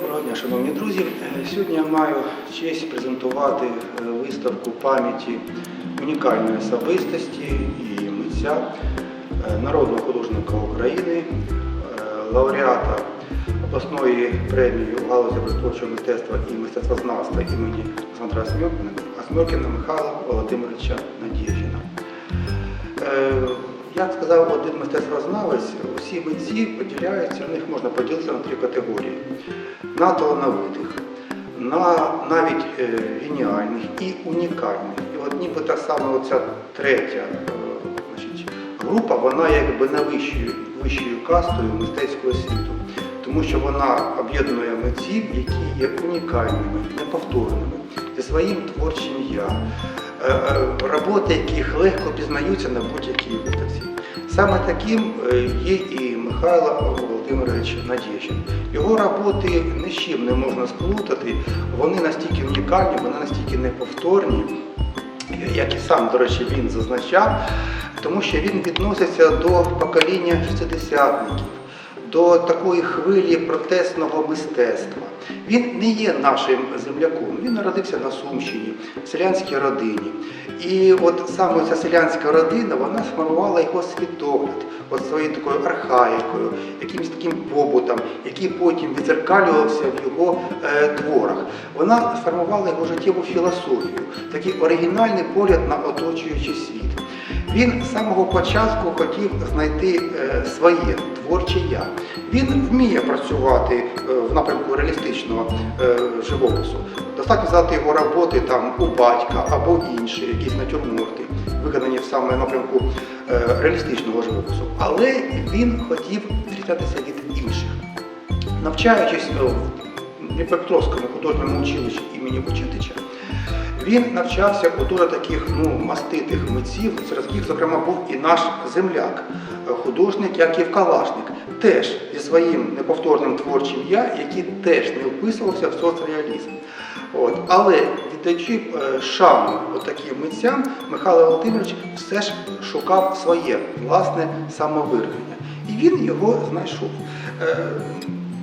Доброго дня, шановні друзі. Е, Сьогодні я маю честь презентувати е, виставку пам'яті унікальної особистості і митця, е, народного художника України, лауреата обласної премії у галузі образотворчого мистецтва і мистецтвознавства імені Олександра Осьмьоркіна Михайла Володимировича Як сказав один мистецтвознавець, усі митці поділяються, в них можна поділити на три категорії: на талановитих, на навіть е, геніальних і унікальних. І от ніби та саме оця третя е, значить, група, вона якби на вищою, вищою кастою мистецького світу. Тому що вона об'єднує митців, які є унікальними, неповторними, зі своїм творчим я. Е, е, роботи, яких легко пізнаються на будь-якій виставці. Саме таким е, є і Михайло Володимирович Надєжин. Його роботи ні з чим не можна сплутати, вони настільки унікальні, вони настільки неповторні, як і сам, до речі, він зазначав, тому що він відноситься до покоління шестидесятників, до такої хвилі протестного мистецтва. Він не є нашим земляком, він народився на Сумщині, в селянській родині. І от саме ця селянська родина вона сформувала його світогляд, от своєю такою архаїкою, якимось таким побутом, який потім відзеркалювався в його е, творах. Вона сформувала його життєву філософію, такий оригінальний погляд на оточуючий світ. Він з самого початку хотів знайти е, своє творче я. Він вміє працювати е, в напрямку реалістичного е, живопису. Достатньо взяти його роботи там у батька або інші, якісь натюрморти, виконані в саме напрямку е, реалістичного живопису. Але він хотів відрізнятися від інших. Навчаючись в Дніпропетровському художньому училищі імені Почетича, він навчався у дуже таких ну, маститих митців, серед яких, зокрема, був і наш земляк, е, художник Яків Калашник, теж зі своїм неповторним творчим я, який теж не вписувався в соцреалізм. От. Але віддаючи е, шану таким митцям, Михайло Володимирович все ж шукав своє власне самовираження. І він його знайшов.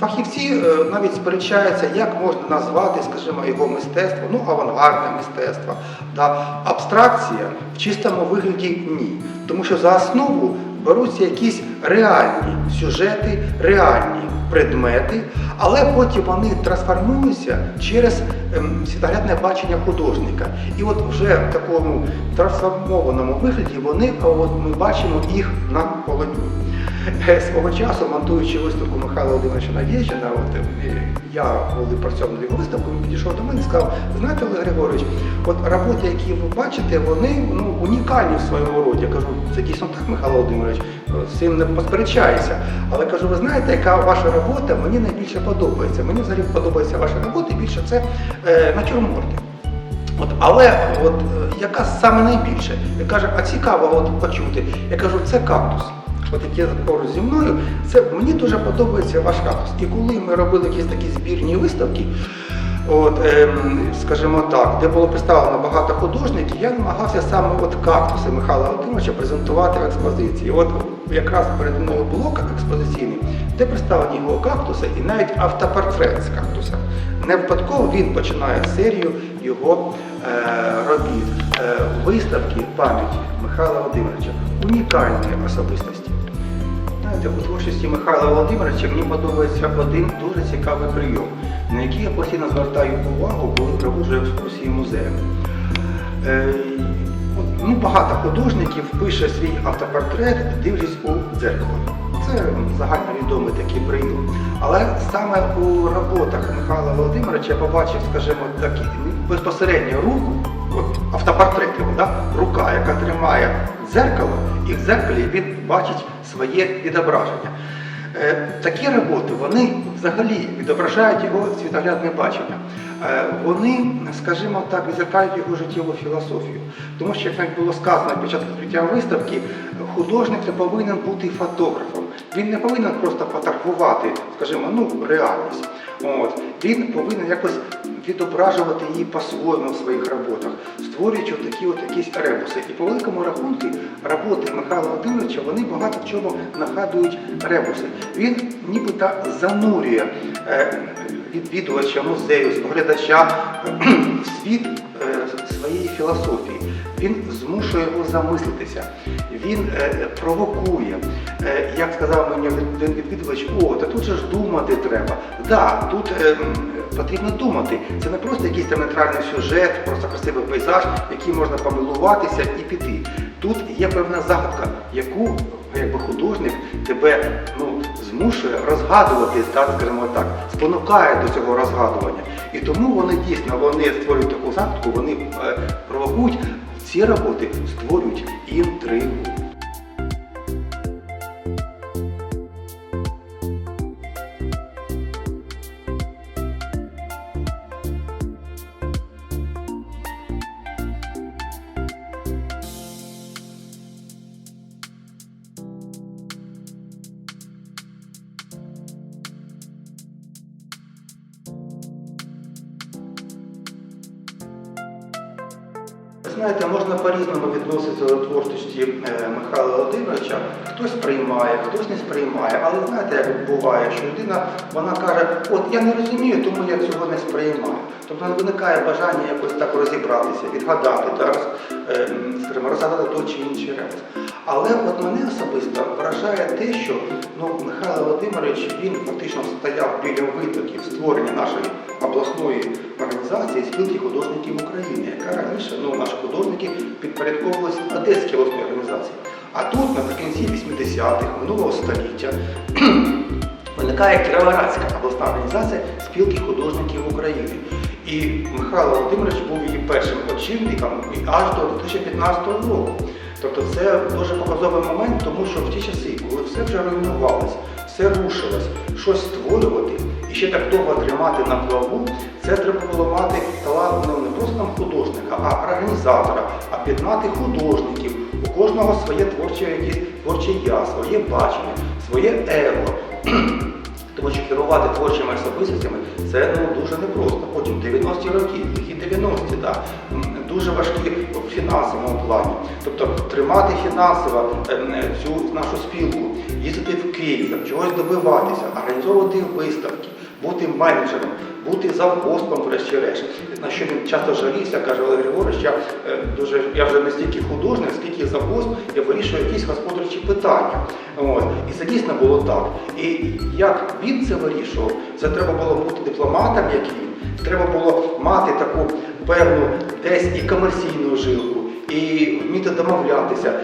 Фахівці е, навіть сперечаються, як можна назвати, скажімо, його мистецтво, ну, авангардне мистецтво. Да? Абстракція в чистому вигляді ні. Тому що за основу беруться якісь реальні сюжети, реальні предмети, але потім вони трансформуються через ем, світоглядне бачення художника. І от вже в такому трансформованому вигляді вони, от ми бачимо їх на полотні. Е, Свого часу, монтуючи виставку Михайла Володимировича Надєжина, от я коли працював над його виставкою, підійшов до мене і сказав, знаєте, Олег Григорович, от роботи, які ви бачите, вони ну, унікальні в своєму роді. Я кажу, це дійсно так, Михайло Володимирович, з цим не посперечаюся. Але кажу, ви знаєте, яка ваша робота мені найбільше подобається. Мені взагалі подобається ваша робота, і більше це е, натюрморти. От, але от, яка саме найбільше? Я кажу, а цікаво от, почути. Я кажу, це кактус. От яке поруч зі мною, це мені дуже подобається ваш кактус. І коли ми робили якісь такі збірні виставки, от, ем, скажімо так, де було представлено багато художників, я намагався саме от кактуси Михайла Володимировича презентувати в експозиції. От якраз перед мною блок експозиційний, де представлені його кактуси і навіть автопортрет з кактуса. Не випадково він починає серію його е, робіт, е, виставки пам'яті Михайла Володимировича, унікальної особистості. Знаєте, у творчості Михайла Володимировича мені подобається один дуже цікавий прийом, на який я постійно звертаю увагу, коли проводжу екскурсії музею. Е, ну, багато художників пише свій автопортрет, дивлячись у дзеркало. Це загальновідомий такий прийом. Але саме у роботах Михайла Володимировича я побачив, скажімо, такі безпосередньо руку, от автопортрет його, да? рука, яка тримає дзеркало, і в дзеркалі він бачить своє відображення. Е, Такі роботи вони взагалі відображають його світоглядне бачення. Е, Вони, скажімо так, відзеркалюють його життєву філософію. Тому що, як було сказано під час відкриття виставки, художник не повинен бути фотографом. Він не повинен просто фотографувати, скажімо, ну, реальність. От. Він повинен якось відображувати її по-своєму в своїх роботах, створюючи такі от якісь ребуси. І по великому рахунку роботи Михайла Володимировича вони багато в чому нагадують ребуси. Він нібито занурює, е, відвідувача музею, споглядача в світ е, своєї філософії. Він змушує його замислитися, він е, провокує. Е, як сказав мені один відвідувач, о, та тут же ж думати треба. Да, тут е, потрібно думати. Це не просто якийсь там нейтральний сюжет, просто красивий пейзаж, який можна помилуватися і піти. Тут є певна загадка, яку якби художник тебе ну, змушує розгадувати, так, скажімо так, спонукає до цього розгадування. І тому вони дійсно вони створюють таку загадку, вони е, провокують ці роботи, створюють інтригу. Знаєте, можна по-різному відноситися до творчості е, Михайла Володимировича. Хтось сприймає, хтось не сприймає. Але знаєте, як буває, що людина вона каже, от я не розумію, тому я цього не сприймаю. Тобто виникає бажання якось так розібратися, відгадати, так, е, скажімо, розгадати той чи інший ребус. Але от мене особисто вражає те, що ну, Михайло Володимирович він фактично стояв біля витоків створення нашої обласної організації спілки художників України, яка раніше ну, наші художники підпорядковувалися Одеській обласній організації. А тут наприкінці 80-х минулого століття виникає Кіровоградська обласна організація спілки художників України. І Михайло Володимирович був її першим очільником аж до 2015 року. Тобто це дуже показовий момент, тому що в ті часи, коли все вже руйнувалося, все рушилось, щось створювати і ще так довго тримати на плаву, це треба було мати талант ну, не просто там художника, а організатора, об'єднати художників. У кожного своє творче, творче я, своє бачення, своє его. Тому що керувати творчими особистостями це ну, дуже непросто. Потім 90-ті роки, лихі 90-ті, да, дуже важкі в фінансовому плані. Тобто тримати фінансово ем, цю нашу спілку, їздити в Київ, чогось добиватися, організовувати виставки, бути менеджером, бути завгоспом, врешті-решт. На що він часто жалівся, каже Олег Григорович, я е, дуже я вже не стільки художник, скільки завгосп, я вирішую якісь господарчі питання. От. І це дійсно було так. І як він це вирішував, це треба було бути дипломатом, як він. Треба було мати таку певну десь і комерційну жилку, і вміти домовлятися.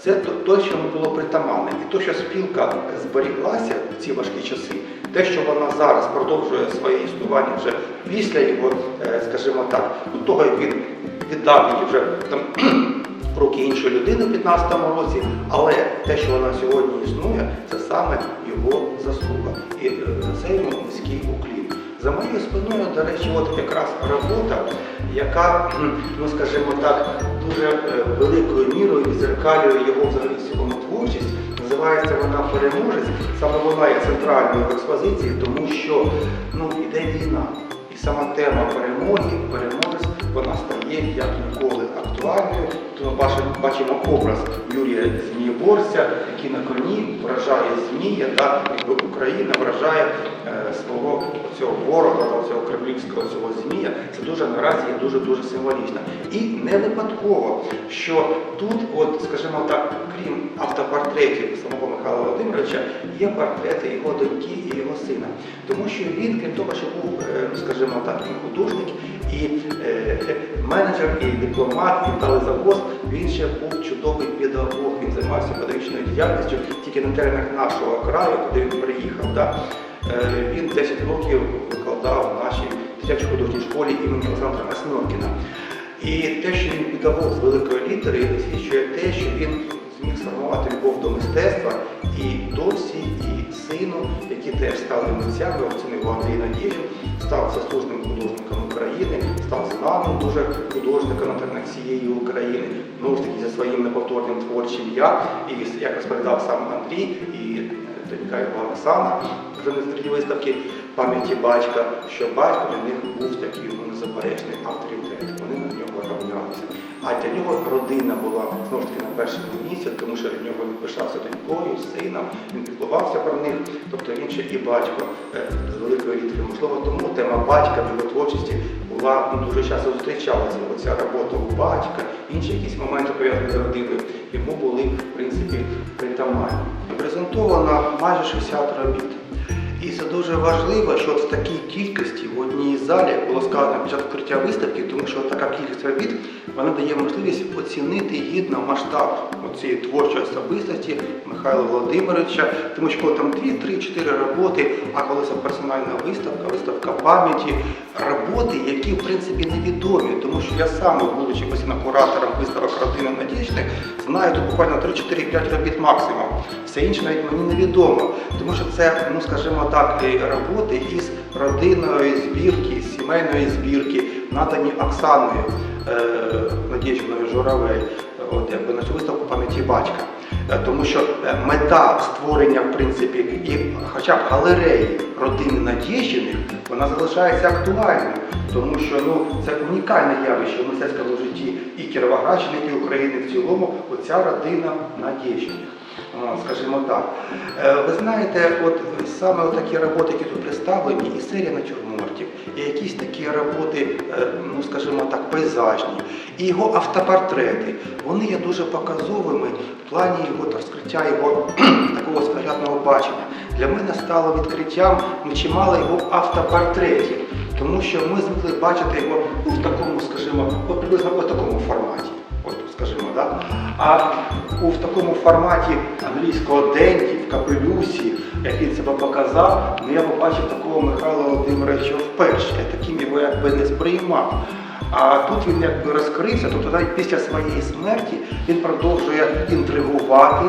Це то, що було притаманне. І то, що спілка зберіглася в ці важкі часи, те, що вона зараз продовжує своє існування вже після його, е, скажімо так, ну, того, як він віддав її вже там руки іншої людини в 15-му році, але те, що вона сьогодні існує, це саме його заслуга. І е, це йому низький уклін. За моєю спиною, до речі, от якраз робота, яка, ну скажімо так, дуже е, великою мірою відзеркалює його взагалі цілому творчість. Називається вона переможець. Саме вона є центральною в експозиції, тому що ну, іде сама тема перемоги, переможець, вона стає як ніколи актуальною. Ми бачимо, образ Юрія Змієборця, який на коні вражає Змія, та якби Україна вражає е, свого цього ворога, цього кремлівського цього змія. Це дуже наразі є дуже дуже символічно. І не випадково, що тут, от, скажімо так, крім автопортретів самого Михайла Володимировича, є портрети його доньки і його сина. Тому що він, крім того, що був, е, ну, скажімо так, і художник, і е, менеджер, і дипломат, і талезавоз, він ще був чудовий педагог, він займався педагогічною діяльністю тільки на теренах нашого краю, куди він приїхав. Да? Е, Він 10 років викладав в нашій дитячій художній школі імені Олександра Масьмьонкіна. І те, що він педагог з великої літери, свідчує те, що він зміг сформувати любов до мистецтва і досі, і сину, які теж стали митцями, оцінив Надєжин, став заслуженим художником України, став знаним дуже художником на всієї України, ну ж таки за своїм неповторним творчим я. І як розповідав сам Андрій, і донька його Оксана, серед виставки пам'яті батька, що батько для них був такий ну, незаперечний авторитет. Вони на нього равнялися. А для нього родина була знову ж таки на першому місці, тому що для нього він пишався донькою, сином, він піклувався про них, тобто він ще і батько е, з великої літери. Можливо, тому тема батька в його творчості ну, дуже часто зустрічалася. Оця робота у батька, інші якісь моменти пов'язані з родиною, йому були в принципі притаманні. Презентовано майже 60 робіт. І це дуже важливо, що в такій кількості в одній залі, було сказано під час відкриття виставки, тому що така кількість робіт вона дає можливість оцінити гідно масштаб цієї творчої особистості Михайла Володимировича, тому що коли там 2, 3, 4 роботи, а коли це персональна виставка, виставка пам'яті, роботи, які в принципі невідомі, тому що я сам, будучи постійно куратором виставок родини Надічних, знаю тут буквально 3-4-5 робіт максимум. Все інше навіть мені невідомо, тому що це, ну скажімо так, і роботи із родинної збірки, сімейної збірки, надані Оксаною Надіжною Надєчною Журавель, от якби на цю виставку пам'яті батька. Е, Тому що е, мета створення, в принципі, і хоча б галереї родини Надєщиних, вона залишається актуальною, тому що ну це унікальне явище в мистецькому житті і Кіровоградщини, і України в цілому. Оця родина Надєщиних. Скажімо так. Е, Ви знаєте, от саме такі роботи, які тут представлені, і серія натюрмортів, і якісь такі роботи, е, ну скажімо так, пейзажні, і його автопортрети, вони є дуже показовими в плані його розкриття його такого своєрядного бачення. Для мене стало відкриттям ну, чимало його автопортретів, тому що ми звикли бачити його ну, в такому, скажімо, от приблизно в такому форматі. От, скажімо, да? А у в такому форматі англійського денді, в капелюсі, як він себе показав, ну я побачив такого Михайла Володимировича вперше. Я таким його якби не сприймав. А тут він якби розкрився, тобто навіть після своєї смерті він продовжує інтригувати,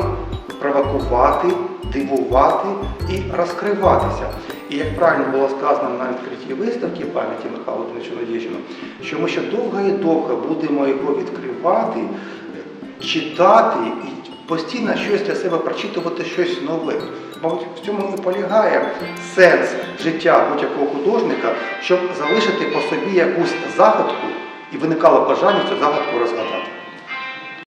провокувати, дивувати і розкриватися. І як правильно було сказано на відкритій виставки пам'яті Михайла Надєжина, що ми ще довго і довго будемо його відкривати, читати і постійно щось для себе прочитувати щось нове. Мабуть, в цьому і полягає сенс життя будь-якого художника, щоб залишити по собі якусь загадку і виникало бажання цю загадку розгадати.